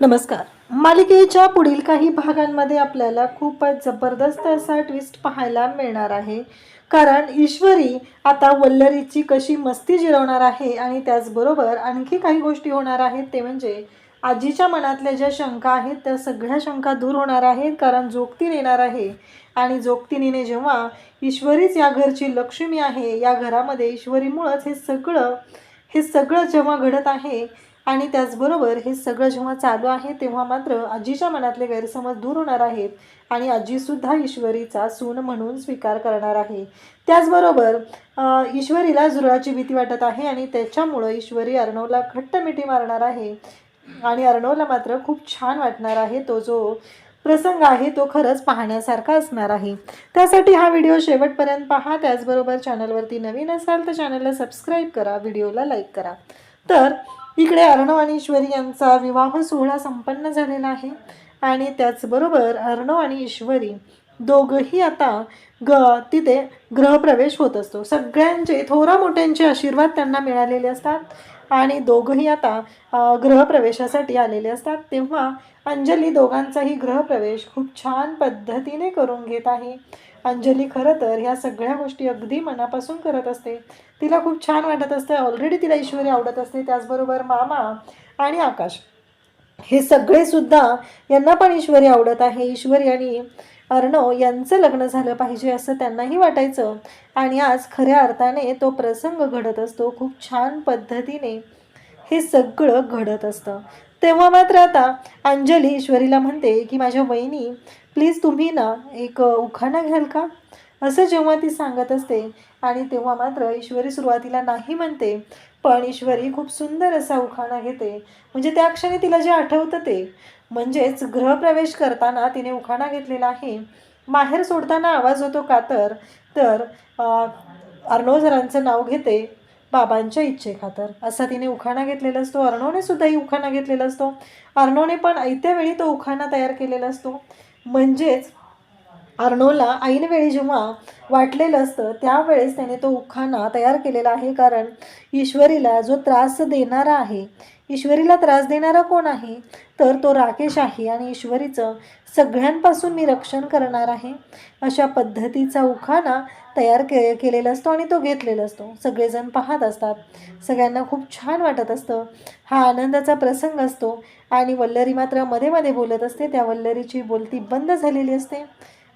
नमस्कार. मालिकेच्या पुढील काही भागांमध्ये आपल्याला खूपच जबरदस्त असा ट्विस्ट पाहायला मिळणार आहे. कारण ईश्वरी आता वल्लरीची कशी मस्ती जिरवणार आहे आणि त्याचबरोबर आणखी काही गोष्टी होणार आहेत ते म्हणजे आजीच्या मनातल्या ज्या शंका आहेत त्या सगळ्या शंका दूर होणार आहेत कारण जोगतीन येणार आहे. आणि जोगतिनीने जेव्हा ईश्वरीच या घरची लक्ष्मी आहे या घरामध्ये ईश्वरीमुळंच हे सगळं हे सगळं जेव्हा घडत आहे आणि त्याचबरोबर हे सगळं जेव्हा चालू आहे तेव्हा मात्र आजीच्या मनातले गैरसमज दूर होणार आहेत आणि आजीसुद्धा ईश्वरीचा सून म्हणून स्वीकार करणार आहे. त्याचबरोबर ईश्वरीला झुरळाची भीती वाटत आहे आणि त्याच्यामुळं ईश्वरी अर्णवला घट्ट मिठी मारणार आहे. आणि अर्णवला मात्र खूप छान वाटणार आहे. तो जो प्रसंग आहे तो खरंच पाहण्यासारखा असणार आहे. त्यासाठी हा व्हिडिओ शेवटपर्यंत पहा. त्याचबरोबर चॅनलवरती नवीन असाल तर चॅनलला सबस्क्राईब करा. व्हिडिओला लाईक करा. तर इकडे अर्णव आणि ईश्वरी यांचा विवाह सोहळा संपन्न झालेला आहे. आणि त्याचबरोबर अर्णव आणि ईश्वरी दोघंही आता ग तिथे ग्रहप्रवेश होत असतो. सगळ्यांचे थोरा मोठ्यांचे आशीर्वाद त्यांना मिळालेले असतात. आणि दोघंही आता ग्रहप्रवेशासाठी आलेले असतात. तेव्हा अंजली दोघांचाही ग्रहप्रवेश खूप छान पद्धतीने करून घेत आहे. अंजली खरं तर ह्या सगळ्या गोष्टी अगदी मनापासून करत असते. तिला खूप छान वाटत असते. ऑलरेडी तिला ईश्वरी आवडत असते. त्याचबरोबर मामा आणि आकाश हे सगळेसुद्धा यांना पण ईश्वरी आवडत आहे. ईश्वरी आणि अर्णव यांचं लग्न झालं पाहिजे असं त्यांनाही वाटायचं. आणि आज खऱ्या अर्थाने तो प्रसंग घडत असतो. खूप छान पद्धतीने हे सगळं घडत असतं. तेव्हा मात्र आता अंजली ईश्वरीला म्हणते की माझ्या वहिनी प्लीज तुम्ही ना एक उखाणा घ्याल का? असं जेव्हा ती सांगत असते आणि तेव्हा मात्र ईश्वरी सुरुवातीला नाही म्हणते पण ईश्वरी खूप सुंदर असा उखाणा घेते. म्हणजे त्या क्षणी तिला जे आठवतं ते. म्हणजेच गृहप्रवेश करताना तिने उखाणा घेतलेला आहे. माहेर सोडताना आवाज होतो का तर? तर नाव घेते. बाबांच्या इच्छेखातर. असा तिने उखाणा घेतलेला असतो. अर्णवने सुद्धाही उखाणा घेतलेला असतो. अर्णवने पण ऐत्या वेळी तो उखाणा तयार केलेला असतो. म्हणजेच अर्णवला ऐनवेळी जेव्हा वाटलेलं असतं त्यावेळेस त्याने तो उखाणा तयार केलेला आहे कारण ईश्वरीला जो त्रास देणारा आहे ईश्वरीला त्रास देणारा कोण आहे? तर तो राकेश आहे आणि ईश्वरीचं सगळ्यांपासून मी रक्षण करणार आहे. अशा पद्धतीचा उखाणा तयार के केलेला असतो आणि तो घेतलेला असतो. सगळेजण पाहत असतात. सगळ्यांना खूप छान वाटत असतं. हा आनंदाचा प्रसंग असतो. आणि वल्लरी मात्रमध्ये मध्ये बोलत असते. त्या वल्लरीची बोलती बंद झालेली असते.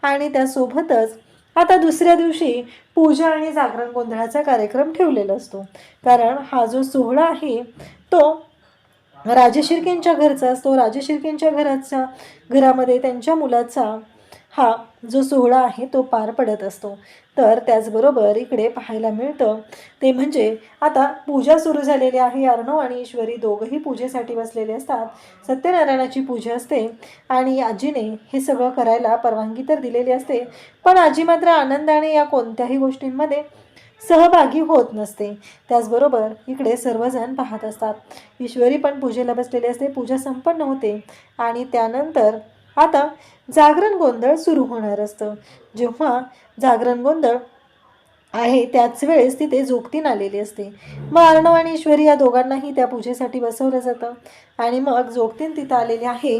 आणि त्यासोबतच आता दुसऱ्या दिवशी पूजा आणि जागरण गोंधळाचा कार्यक्रम ठेवलेला असतो. कारण हा जो सोहळा आहे तो राजे शिर्केंच्या घरचा असतो. राजे शिर्केंच्या घराचा घरामध्ये त्यांच्या मुलाचा हा जो सोहळा आहे तो पार पडत असतो. तर त्याचबरोबर इकडे पाहायला मिळतं ते म्हणजे आता पूजा सुरू झालेली आहे. अर्णव आणि ईश्वरी दोघंही पूजेसाठी बसलेले असतात. सत्यनारायणाची पूजा असते आणि आजीने हे सगळं करायला परवानगी तर दिलेली असते पण आजी मात्र आनंदाने या कोणत्याही गोष्टींमध्ये सहभागी होत नसते. त्याचबरोबर इकडे सर्वजण पाहत असतात. ईश्वरी पण पूजेला बसलेली असते. पूजा संपन्न होते आणि त्यानंतर आता जागरण गोंधळ सुरू होणार असतं. जेव्हा जागरण गोंधळ आहे त्याच वेळेस तिथे जोगतीन आलेली असते. मग अर्णव आणि ईश्वरी या दोघांनाही त्या पूजेसाठी बसवलं जातं. आणि मग जोगतीन तिथं आलेली आहे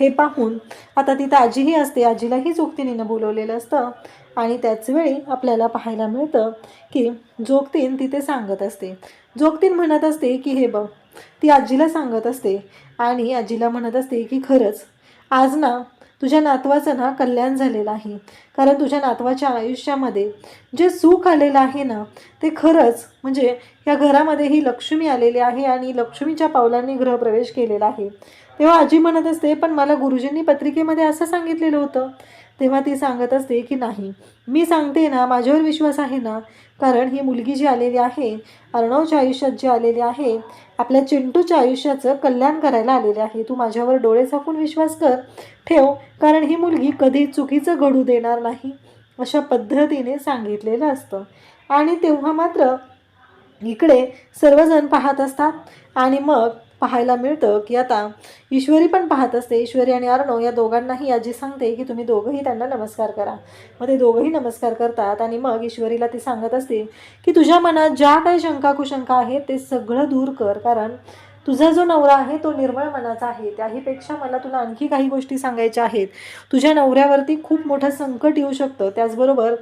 हे पाहून आता तिथं आजीही असते. आजीलाही जोगतिनीनं बोलवलेलं असतं. आणि त्याच वेळी आपल्याला पाहायला मिळतं की जोगतीन तिथे सांगत असते. जोगतीन म्हणत असते की हे बघ ती आजीला सांगत असते. आणि आजीला म्हणत असते की खरंच आज ना तुझ्या नातवाचं ना कल्याण झालेलं आहे. कारण तुझ्या नातवाच्या आयुष्यामध्ये जे सुख आलेलं आहे ना ते खरंच म्हणजे या घरामध्ये ही लक्ष्मी आलेली आहे आणि लक्ष्मीच्या पावलांनी गृहप्रवेश केलेला आहे. तेव्हा आजी म्हणत असते पण मला गुरुजींनी पत्रिकेमध्ये असं सांगितलेलं होतं तेव्हा ती सांगत असते की नाही मी सांगते ना माझ्यावर विश्वास आहे ना. कारण ही मुलगी जी आलेली आहे अर्णवच्या आयुष्यात जी आलेली आहे आपल्या चिंटूच्या आयुष्याचं कल्याण करायला आलेले आहे. तू माझ्यावर डोळे झाकून विश्वास कर ठेव कारण ही मुलगी कधी चुकीचं घडू देणार नाही अशा पद्धतीने सांगितलेलं असतं. आणि तेव्हा मात्र इकडे सर्वजण पाहत असतात. आणि मग पाहायला मिळतं की आता ईश्वरी पण पाहत असते. ईश्वरी आणि अर्णव या दोघांनाही आजी सांगते की तुम्ही दोघंही त्यांना नमस्कार करा. मग ते दोघंही नमस्कार करतात आणि मग ईश्वरीला ती सांगत असते की तुझ्या मनात ज्या काही शंका कुशंका आहेत ते सगळं दूर कर. कारण तुझा जो नवरा आहे तो निर्मळ मनाचा आहे. त्याहीपेक्षा मला तुला आणखी काही गोष्टी सांगायच्या आहेत. तुझ्या नवऱ्यावरती खूप मोठं संकट येऊ शकतं. त्याचबरोबर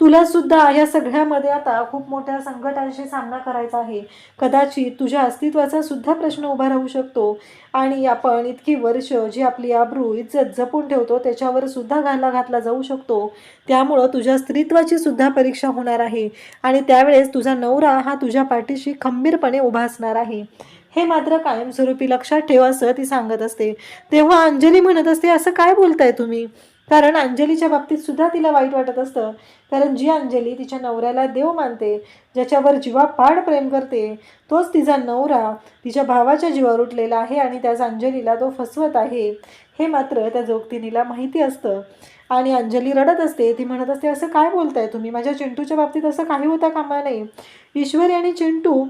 तुला सुद्धा या सगळ्यामध्ये आता खूप मोठ्या संकटांशी सामना करायचा आहे. कदाचित तुझ्या अस्तित्वाचा सुद्धा प्रश्न उभा राहू शकतो. आणि आपण इतकी वर्ष जी आपली आब्रू इज्जत जपून ठेवतो त्याच्यावर सुद्धा घाला घातला जाऊ शकतो. त्यामुळं तुझ्या स्त्रीत्वाची सुद्धा परीक्षा होणार आहे. आणि त्यावेळेस तुझा नवरा हा तुझ्या पाठीशी खंबीरपणे उभा असणार आहे. हे मात्र कायमस्वरूपी लक्षात ठेवा असं ती सांगत असते. तेव्हा अंजली म्हणत असते असं काय बोलताय तुम्ही? कारण अंजलीच्या बाबतीत सुद्धा तिला वाईट वाटत असतं. कारण जी अंजली तिच्या नवऱ्याला देव मानते ज्याच्यावर जीवापाड प्रेम करते तोच तिचा नवरा तिच्या भावाच्या जीवावर उठलेला आहे आणि त्याच अंजलीला तो फसवत आहे. हे मात्र त्या जोगतिनीला माहिती असतं. आणि अंजली रडत असते. ती म्हणत असते असं काय बोलताय तुम्ही? माझ्या चिंटूच्या बाबतीत असं काही होता कामा नये. ईश्वरी आणि चिंटू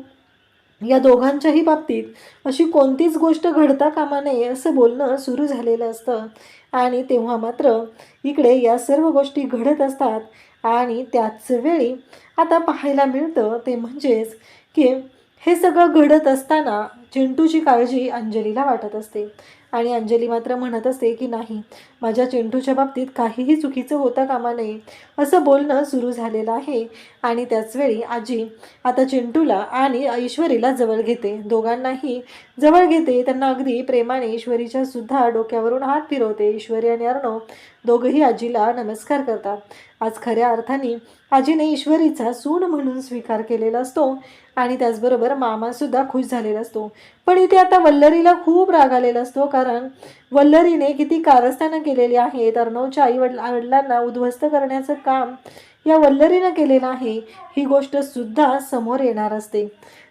या दोघांच्याही बाबतीत अशी कोणतीच गोष्ट घडता कामा नये असं बोलणं सुरू झालेलं असतं. आणि तेव्हा मात्र इकडे या सर्व गोष्टी घडत असतात. आणि त्याच वेळी आता पाहायला मिळतं ते म्हणजेच की हे सगळं घडत असताना चिंटूची काळजी अंजलीला वाटत असते. आणि अंजली मात्र म्हणत असते की नाही माझ्या चिंटूच्या बाबतीत काहीही चुकीचं होता कामा नये असं बोलणं सुरू झालेलं आहे. आणि त्याचवेळी आजी आता चिंटूला आणि ईश्वरीला जवळ घेते. दोघांनाही जवळ घेते. त्यांना अगदी प्रेमाने ईश्वरीच्या सुद्धा डोक्यावरून हात फिरवते. ईश्वरी आणि अर्णव दोघंही आजीला नमस्कार करतात. आज खऱ्या अर्थाने आजीने ईश्वरीचा सून म्हणून स्वीकार केलेला असतो आणि त्याचबरोबर मामासुद्धा खुश झालेला असतो. पण इथे आता वल्लरीला खूप राग आलेला असतो कारण वल्लरीने किती कारस्थानं केलेली आहेत अर्णवच्या आई वडील वडिलांना उद्ध्वस्त करण्याचं काम या वल्लरीनं केलेलं आहे ही गोष्ट सुद्धा समोर येणार असते.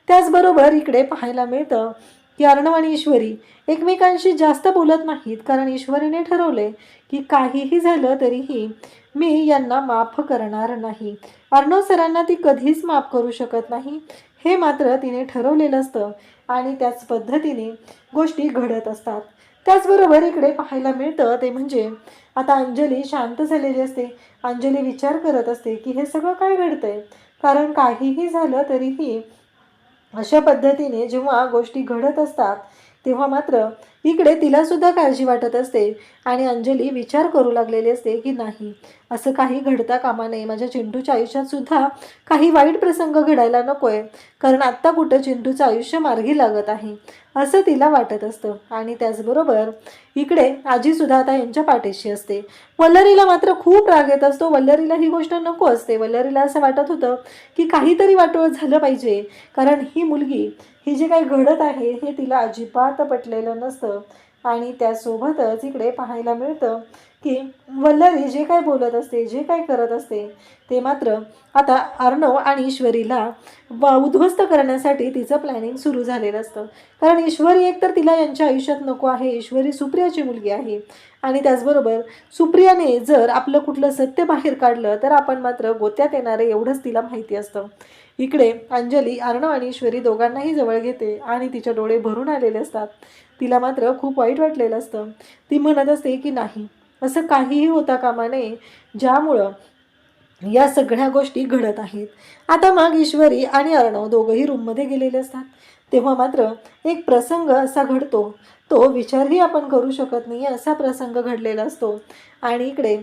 त्याचबरोबर इकडे पाहायला मिळतं की अर्णव आणि ईश्वरी एकमेकांशी जास्त बोलत नाहीत कारण ईश्वरीने ठरवले की काहीही झालं तरीही मी यांना माफ करणार नाही. अर्णव सरांना ती कधीच माफ करू शकत नाही. हे मात्र तिने ठरवलेलं असतं आणि त्याच पद्धतीने गोष्टी घडत असतात. त्याचबरोबर इकडे पाहायला मिळतं ते म्हणजे आता अंजली शांत झालेली असते. अंजली विचार करत असते की हे सगळं काय घडतंय? कारण काहीही झालं तरीही अशा पद्धतीने जेव्हा गोष्टी घडत असतात तेव्हा मात्र इकडे तिला सुद्धा काळजी वाटत असते. आणि अंजली विचार करू लागलेली असते की नाही असं काही घडता कामा नये. माझ्या चिंटूच्या आयुष्यात सुद्धा काही वाईट प्रसंग घडायला नकोय. कारण आत्ता कुठं चिंटूचं आयुष्य मार्गी लागत आहे असं तिला वाटत असतं. आणि त्याचबरोबर इकडे आजीसुद्धा आता यांच्या पाठीशी असते. वल्लरीला मात्र खूप राग येत असतो. वल्लरीला ही गोष्ट नको असते. वल्लरीला असं वाटत होतं की काहीतरी वाटोळ झालं पाहिजे. कारण ही मुलगी ही जे काही घडत आहे हे तिला अजिबात पटलेलं नसतं. आणि त्यासोबतच इकडे पाहायला मिळतं की वल्लरी जे काय बोलत असते जे काय करत असते ते मात्र आता अर्णव आणि ईश्वरीला उद्ध्वस्त करण्यासाठी तिचं प्लॅनिंग सुरू झालेलं असतं. कारण ईश्वरी एक तर तिला यांच्या आयुष्यात नको आहे ईश्वरी सुप्रियाची मुलगी आहे. आणि त्याचबरोबर सुप्रियाने जर आपलं कुठलं सत्य बाहेर काढलं तर आपण मात्र गोत्यात येणारे एवढंच तिला माहिती असतं. इकडे अंजली अर्णव आणि ईश्वरी दोघांनाही जवळ घेते आणि तिचे डोळे भरून आलेले असतात. तिला मात्र खूप वाईट वाटलेलं असतं. ती म्हणत असते की नाही असं काहीही होता कामा नये ज्यामुळं या सगळ्या गोष्टी घडत आहेत. आता मग ईश्वरी आणि अर्णव दोघंही रूममध्ये गेलेले असतात. तेव्हा मात्र एक प्रसंग असा घडतो. तो विचारही आपण करू शकत नाही असा प्रसंग घडलेला असतो. आणि इकडे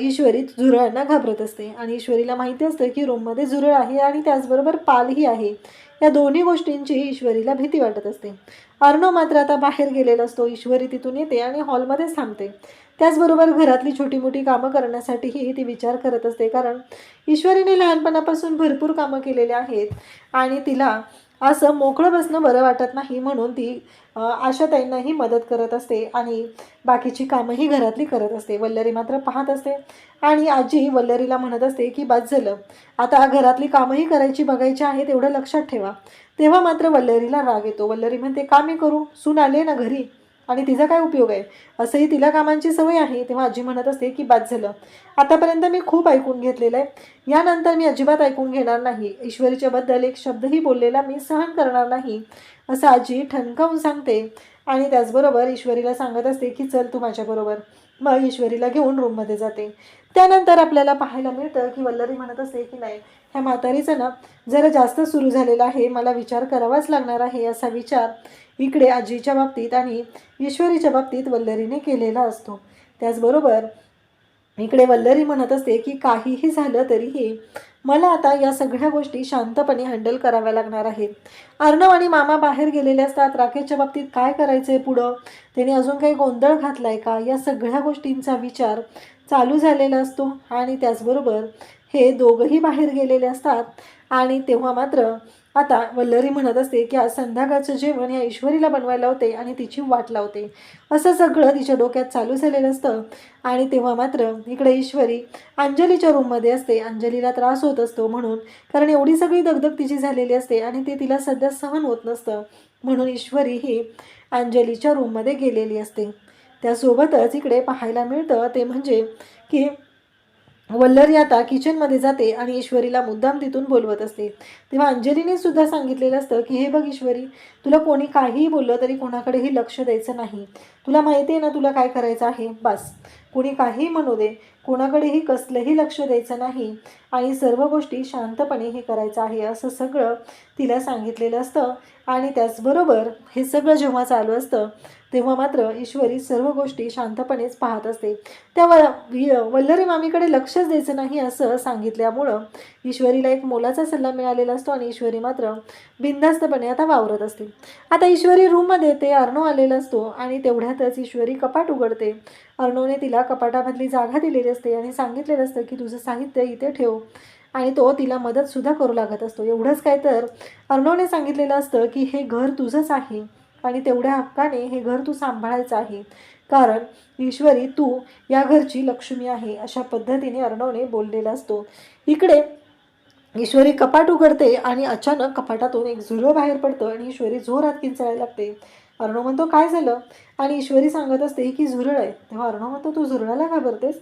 ईश्वरी झुरळांना घाबरत असते. आणि ईश्वरीला माहिती असतं की रूममध्ये झुरळ आहे आणि त्याचबरोबर पालही आहे. या दोन्ही गोष्टींचीही ईश्वरीला भीती वाटत असते. अर्णव मात्र आता बाहेर गेलेला असतो. ईश्वरी तिथून येते आणि हॉलमध्येच थांबते. त्याचबरोबर घरातली छोटी मोठी कामं करण्यासाठीही ती विचार करत असते. कारण ईश्वरीने लहानपणापासून भरपूर कामं केलेली आहेत आणि तिला असं मोकळं बसणं बरं वाटत नाही म्हणून ती आशाताईंनाही मदत करत असते आणि बाकीची कामंही घरातली करत असते. वल्लरी मात्र पाहत असते आणि आजी वल्लरीला म्हणत असते की बाद झालं. आता घरातली कामंही करायची बघायची आहेत एवढं लक्षात ठेवा. तेव्हा मात्र वल्लरीला राग येतो. वल्लरी म्हणते कामे करू. सून आले ना घरी. आणि तिचा काय उपयोग आहे? असंही तिला कामांची सवय आहे तेव्हा आजी म्हणत असते की बाद झालं. आतापर्यंत मी खूप ऐकून घेतलेलं आहे. यानंतर मी अजिबात ऐकून घेणार नाही. ईश्वरीच्याबद्दल एक शब्दही बोललेला मी सहन करणार नाही असं आजी ठणकावून सांगते. आणि त्याचबरोबर ईश्वरीला सांगत असते की चल तू माझ्याबरोबर मग ईश्वरीला घेऊन रूममध्ये जाते. त्यानंतर आपल्याला पाहायला मिळतं की वल्लरी म्हणत असते की नाही ह्या म्हातारीचं ना जरा जास्त सुरू झालेला आहे. मला विचार करावाच लागणार आहे असा विचार इकडे आजीच्या बाबतीत आणि ईश्वरीच्या बाबतीत वल्लरीने केलेला असतो. त्याचबरोबर इकडे वल्लरी म्हणत असते की काहीही झालं तरीही मला आता या सगळ्या गोष्टी शांतपणे हँडल कराव्या लागणार आहेत. अर्णव आणि मामा बाहेर गेलेले असतात. राकेशच्या बाबतीत काय करायचं आहे पुढं? त्याने अजून काही गोंधळ घातला आहे का? या सगळ्या गोष्टींचा विचार चालू झालेला असतो. आणि त्याचबरोबर हे दोघंही बाहेर गेलेले असतात. आणि तेव्हा मात्र आता वल्लरी म्हणत असते की आज संध्याकाळचं जेवण या ईश्वरीला बनवायला होते आणि तिची वाट लावते. असं सगळं तिच्या डोक्यात चालू झालेलं असतं. आणि तेव्हा मात्र इकडे ईश्वरी अंजलीच्या रूममध्ये असते. अंजलीला त्रास होत असतो म्हणून कारण एवढी सगळी दगदग तिची झालेली असते आणि ते तिला सध्या सहन होत नसतं. म्हणून ईश्वरी ही अंजलीच्या रूममध्ये गेलेली असते. त्यासोबतच इकडे पाहायला मिळतं ते म्हणजे की वल्लरी आता किचनमध्ये जाते आणि ईश्वरीला मुद्दाम तिथून बोलवत असते. तेव्हा अंजलीने सुद्धा सांगितलेलं असतं की हे बघ ईश्वरी तुला कोणी काहीही बोललं तरी कोणाकडेही लक्ष द्यायचं नाही. तुला माहिती आहे ना तुला काय करायचं आहे? बस. कोणी काहीही म्हणू दे. कोणाकडेही कसलंही लक्ष द्यायचं नाही. आणि सर्व गोष्टी शांतपणे हे करायचं आहे असं सगळं तिला सांगितलेलं असतं. आणि त्याचबरोबर हे सगळं जेव्हा चालू असतं तेव्हा मात्र ईश्वरी सर्व गोष्टी शांतपणेच पाहत असते. त्या व वल्लरी मामीकडे लक्षच द्यायचं नाही असं सांगितल्यामुळं ईश्वरीला एक मोलाचा सल्ला मिळालेला असतो आणि ईश्वरी मात्र बिनधास्तपणे आता वावरत असते. आता ईश्वरी रूममध्ये ते अर्णव आलेला असतो आणि तेवढ्यातच ईश्वरी कपाट उघडते. अर्णवने तिला कपाटामधली जागा दिलेली असते आणि सांगितलेलं असतं की तुझं साहित्य इथे ठेव आणि तो तिला मदतसुद्धा करू लागत असतो. एवढंच काय तर अर्णवने सांगितलेलं असतं की हे घर तुझंच आहे. आणि तेवढ्या हक्काने हे घर तू सांभाळायचं आहे. कारण ईश्वरी तू या घरची लक्ष्मी आहे अशा पद्धतीने अर्णवने बोललेला असतो. इकडे ईश्वरी कपाट उघडते आणि अचानक कपाटातून एक झुरळ बाहेर पडतं आणि ईश्वरी जोरात किंचायला लागते. अर्णव म्हणतो काय झालं? आणि ईश्वरी सांगत असते की झुरळ आहे. तेव्हा अर्णव म्हणतो तू झुरळाला घाबरतेस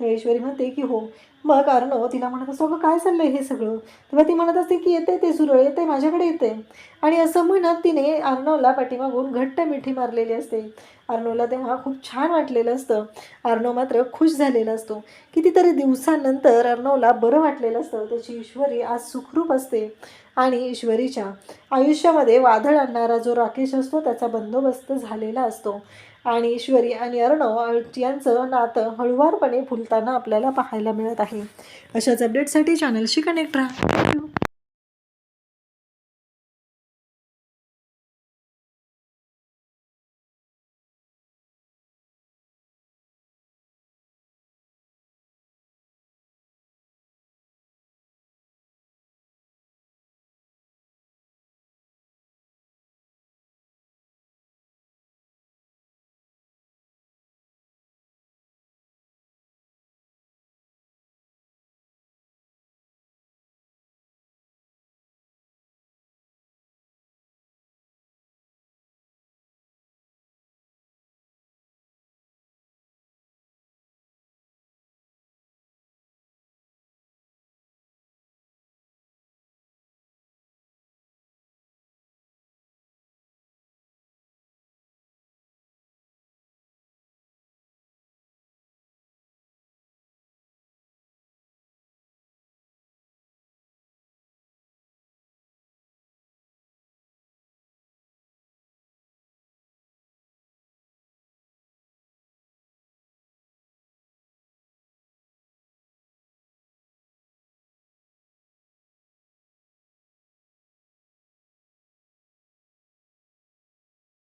तर ईश्वरी म्हणते की हो. मग अर्णव तिला म्हणत असतो अगं काय चाललंय हे सगळं? तेव्हा ती म्हणत असते की येते ते सुरळ येते माझ्याकडे येते आणि असं म्हणत तिने अर्णवला पाठीमागून घट्ट मिठी मारलेली असते. अर्णवला तेव्हा खूप छान वाटलेलं असतं. अर्णव मात्र खुश झालेला असतो. कितीतरी दिवसांनंतर अर्णवला बरं वाटलेलं असतं. त्याची ईश्वरी आज सुखरूप असते. आणि ईश्वरीच्या आयुष्यामध्ये वादळ आणणारा जो राकेश असतो त्याचा बंदोबस्त झालेला असतो. आणि ईश्वरी आणि अर्णव यांचं नातं हळुवारपणे फुलताना आपल्याला पाहायला मिळत आहे. अशाच अपडेटसाठी चॅनलशी कनेक्ट राहा. थँक्यू